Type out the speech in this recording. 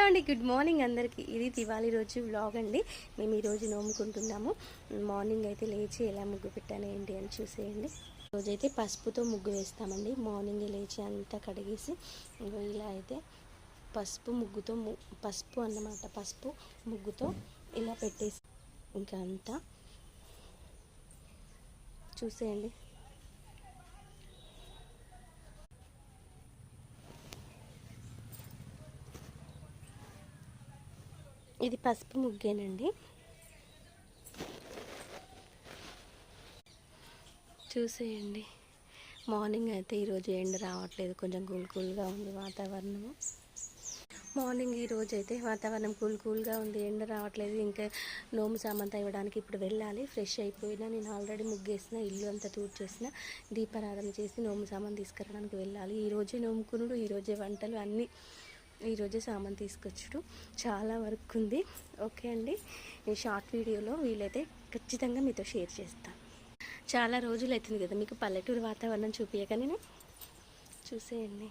Hello అండి. Good morning అందరికీ. ఇది దివాళీ రోజు వ్లాగ్ అండి. మేము ఈరోజు నోముకుంటున్నాము. మార్నింగ్ అయితే లేచి ఎలా ముగ్గు పెట్టాను ఏంటి అని చూసేయండి. రోజైతే పసుపుతో ముగ్గు వేస్తామండి. మార్నింగ్ లేచి అంతా కడిగేసి ఇలా అయితే పసుపు ముగ్గుతో ము పసుపు అన్నమాట. పసుపు ముగ్గుతో ఇలా పెట్టేసి ఇంకా అంతా చూసేయండి. ఇది పసుపు ముగ్గేనండి. చూసేయండి. మార్నింగ్ అయితే ఈరోజు ఎండ రావట్లేదు. కొంచెం కూల్ కూల్గా ఉంది వాతావరణము. మార్నింగ్ ఈ రోజు అయితే వాతావరణం కూల్ కూల్గా ఉంది. ఎండ రావట్లేదు. ఇంకా నోము సామంతా ఇవ్వడానికి ఇప్పుడు వెళ్ళాలి. ఫ్రెష్ అయిపోయినా నేను ఆల్రెడీ ముగ్గేసిన ఇల్లు అంతా తూర్చేసిన దీపారాధన చేసి నోము సామాన్ తీసుకురావడానికి వెళ్ళాలి. ఈ రోజే నోముకునుడు ఈరోజే వంటలు అన్నీ ఈరోజే సామాన్ తీసుకొచ్చుడు. చాలా వర్క్ ఉంది. ఓకే అండి. ఈ షార్ట్ వీడియోలో వీలైతే ఖచ్చితంగా మీతో షేర్ చేస్తాను చాలా రోజులు అవుతుంది కదా మీకు పల్లెటూరు వాతావరణం చూపించక నేను చూసేయండి.